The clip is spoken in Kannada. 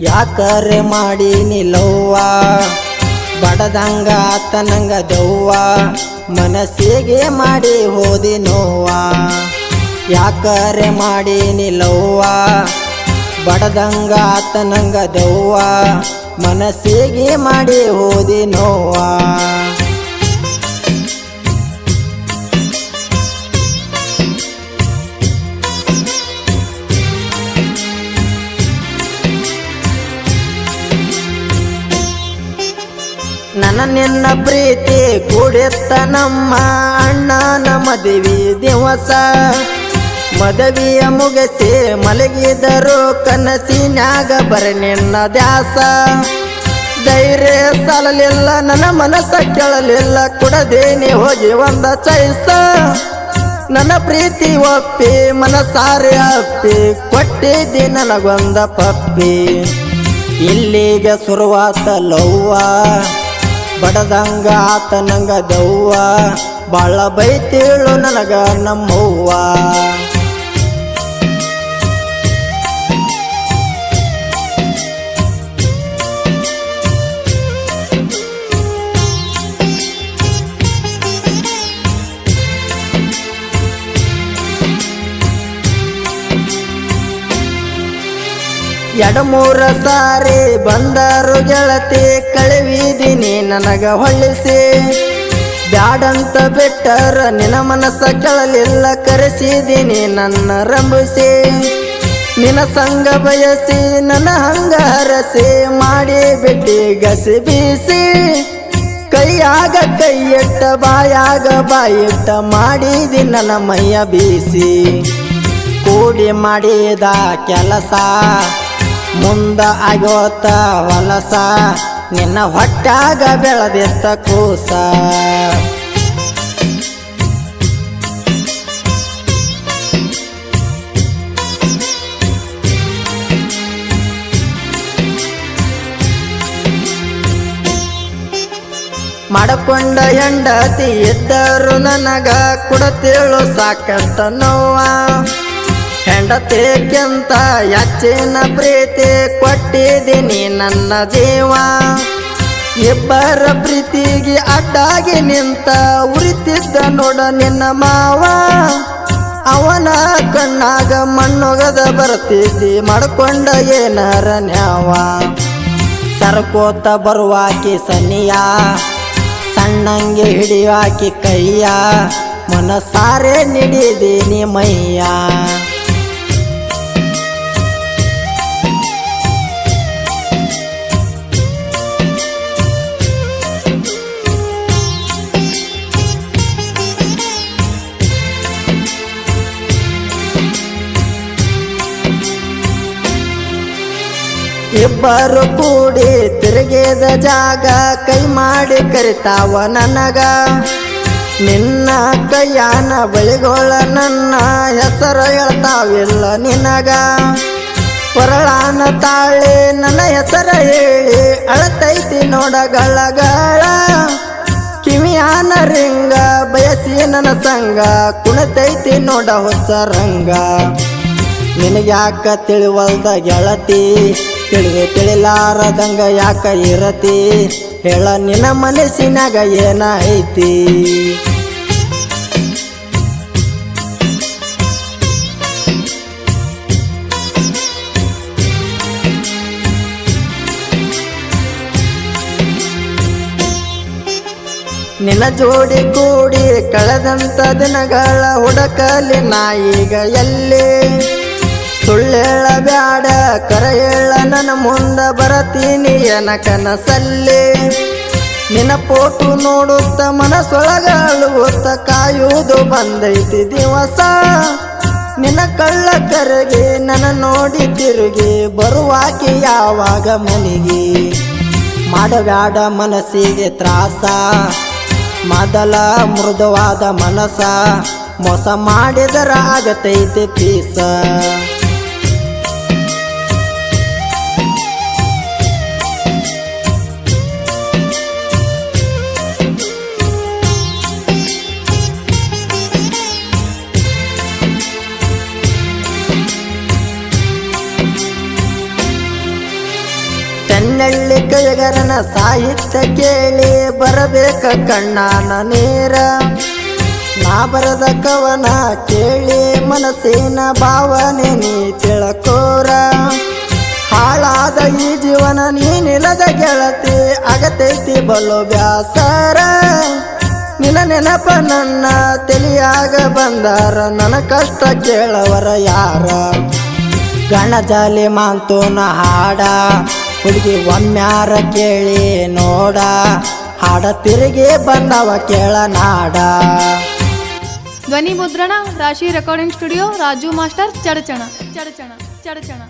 ಯಾಕರೆ ಮಾಡಿ ನಿಲ್ಲವ್ವ ಬಡದಂಗ ಆತನಂಗ ದೆವ್ವ? ಮನಸ್ಸಿಗೆ ಮಾಡಿ ಹೋದಿ ನೋವ ಯಾಕರೆ ಮಾಡಿ ನಿಲ್ಲವ್ವ ಬಡದಂಗ ಆತನಂಗ ದೆವ್ವ? ಮನಸ್ಸಿಗೆ ಮಾಡಿ ಹೋದಿ ನೋವ ನನ್ನ ಪ್ರೀತಿ ಕೂಡಿತ್ತ ನಮ್ಮ ಅಣ್ಣನ ಮದುವೆ ದಿವಸ. ಮದುವೆಯ ಮುಗಿಸಿ ಮಲಗಿದರು ಕನಸಿನ್ಯಾಗ ಬರ ನಿನ್ನ ದ್ಯಾಸ. ಧೈರ್ಯ ಸಾಲಲಿಲ್ಲ, ನನ್ನ ಮನಸ್ಸ ಕೇಳಲಿಲ್ಲ, ಕುಡದೇನಿ ಹೋಗಿ ಒಂದ ಚೈಸ ನನ್ನ ಪ್ರೀತಿ ಒಪ್ಪಿ, ಮನಸಾರೆ ಅಪ್ಪಿ, ಕೊಟ್ಟಿದ್ದಿ ನನಗೊಂದ ಪಪ್ಪಿ. ಇಲ್ಲಿಗೆ ಶುರುವಾತ ಲವ್ವ. ಬಡದಂಗ ಆತ ನಂಗ ದವ್ವ. ಬಾಳ ಬೈತೇಳು ನನಗ ನಮ್ಮವ್ವ. ಎಡಮೂರ ಸಾರಿ ಬಂದರು ಗೆಳತಿ, ಕಳವಿದೀನಿ ನನಗ ಹೊಳ್ಳಿಸಿ. ಬ್ಯಾಡಂತ ಬಿಟ್ಟರ ನಿನ್ನ ಮನಸ್ಸ ಕೆಳಲಿಲ್ಲ ಕರೆಸಿದೀನಿ ನನ್ನ ರಂಬಿಸಿ ನಿನ್ನ ಸಂಗ ಬಯಸಿ, ನನ್ನ ಹಂಗ ಹರಸಿ, ಮಾಡಿ ಬಿಟ್ಟಿ ಗಸಿ ಬೀಸಿ. ಕೈಯಾಗ ಕೈಯಿಟ್ಟ, ಬಾಯಾಗ ಬಾಯಿಟ್ಟ ಮಾಡಿದಿ ನನ್ನ ಮೈಯ ಬೀಸಿ. ಕೂಡಿ ಮಾಡಿದ ಕೆಲಸ ಮುಂದ ಆಗೋತ ವಲಸ ನಿನ್ನ ಹೊಟ್ಟಾಗ ಬೆಳೆದಿತ್ತ ಕೂಸ. ಮಾಡಕೊಂಡ ಹೆಂಡತಿ ಇದ್ದರು ನನಗ ಕುಡತೇಳು ಸಾಕಂತ ನೋವ. ಹೆಂಡತಿಕ್ಕಿಂತ ಹೆಚ್ಚಿನ ಪ್ರೀತಿ ಕೊಟ್ಟಿದ್ದೀನಿ ನನ್ನ ಜೀವ. ಇಬ್ಬರ ಪ್ರೀತಿಗೆ ಅಡ್ಡಾಗಿ ನಿಂತ ಉರಿತಿದ್ದ ನೋಡ ನಿನ್ನ ಮಾವ. ಅವನ ಕಣ್ಣಾಗ ಮಣ್ಣೊಗದ ಬರ್ತಿದ್ದಿ, ಮಾಡ್ಕೊಂಡ ಏನಾರ ನ್ಯಾವ. ಸರ್ಕೋತ ಬರುವಾಕಿ ಸನಿಯ, ಸಣ್ಣಂಗೆ ಹಿಡಿಯಾಕಿ ಕೈಯ. ಮನಸಾರೆ ನಿಡಿದೀನಿ ಮೈಯ. ಇಬ್ಬರು ಕೂಡಿ ತಿರುಗಿದ ಜಾಗ ಕೈ ಮಾಡಿ ಕರಿತಾವ ನನಗ. ನಿನ್ನ ಕೈಯಾನ ಬಳಿಗೋಳ ನನ್ನ ಹೆಸರು ಹೇಳ್ತಾವಿಲ್ಲ ನಿನಗ. ಕೊರಳಾನ ತಾಳೆ ನನ್ನ ಹೆಸರು ಹೇಳಿ ಅಳತೈತಿ ನೋಡ ಗಳಗಳ. ಕಿವಿಯಾನ ರಿಂಗ ಬಯಸಿ ನನ್ನ ಸಂಗ ಕುಣತೈತಿ ನೋಡ ಹೊಸ ರಂಗ. ನಿನಗ್ಯಾಕ ತಿಳಿವಲ್ದ ಗೆಳತಿ ತಿಳಿದು ತಿಳಿಲಾರದಂಗ ಯಾಕ ಇರತಿ? ಹೇಳ ನಿನ್ನ ಮನಸ್ಸಿನಾಗ ಏನ ಐತಿ? ನಿನ್ನ ಜೋಡಿ ಕೂಡಿ ಕಳೆದಂತ ದಿನಗಳ ಹುಡಕಲಿ ನಾಯಿಗ ಎಲ್ಲಿ? ಸುಳ್ಳೇಳ ಬ್ಯಾಡ ಕರ ಹೇಳ ನನ್ನ ಮುಂದ ಬರತೀನಿ ಎನ ಕನಸಲ್ಲಿ. ನಿನ್ನ ಪೋಟು ನೋಡುತ್ತ ಮನಸ್ಸೊಳಗ ಕಾಯುವುದು ಬಂದೈತಿ ದಿವಸ. ನಿನ್ನ ಕಳ್ಳ ಕರೆಗೆ ನನ್ನ ನೋಡಿ ತಿರುಗಿ, ಬರುವಾಕಿ ಯಾವಾಗ ಮನೆಗೆ ಮಾಡಬ್ಯಾಡ ಮನಸ್ಸಿಗೆ ತ್ರಾಸ, ಮೊದಲ ಮೃದುವಾದ ಮನಸ. ಮೋಸ ಮಾಡಿದರ ಆಗತೈತಿ ಪೀಸ. ಕೈಗರನ ಸಾಹಿತ್ಯ ಕೇಳಿ ಬರಬೇಕ ಕಣ್ಣನ ನೀರ ನಾ ಬರದ ಕವನ ಕೇಳಿ ಮನಸ್ಸಿನ ಭಾವನೆ ನೀ ತಿಳಕೋರ. ಹಾಳಾದ ಈ ಜೀವನ ನೀನಿಲ್ಲದ ಗೆಳತಿ ಆಗತೈತಿ ಬಲು ವ್ಯಾಸರ ನಿನ್ನ ನೆನಪ ನನ್ನ ತಿಳಿಯಾಗ ಬಂದಾರ, ನನ್ನ ಕಷ್ಟ ಕೇಳವರ ಯಾರ. ಗಣಜಾಲಿ ಮಾಂತೋನ ಹಾಡ. ಹುಡುಗಿ ಒಮ್ಮ್ಯಾರ ಕೇಳಿ ನೋಡ, ಹಾಡ ತಿರುಗಿ ಬಂದವ ಕೇಳ ನಾಡ. ಧ್ವನಿ ಮುದ್ರಣ, Rashi recording studio Raju master, Chadachan Chadachan Chadachan.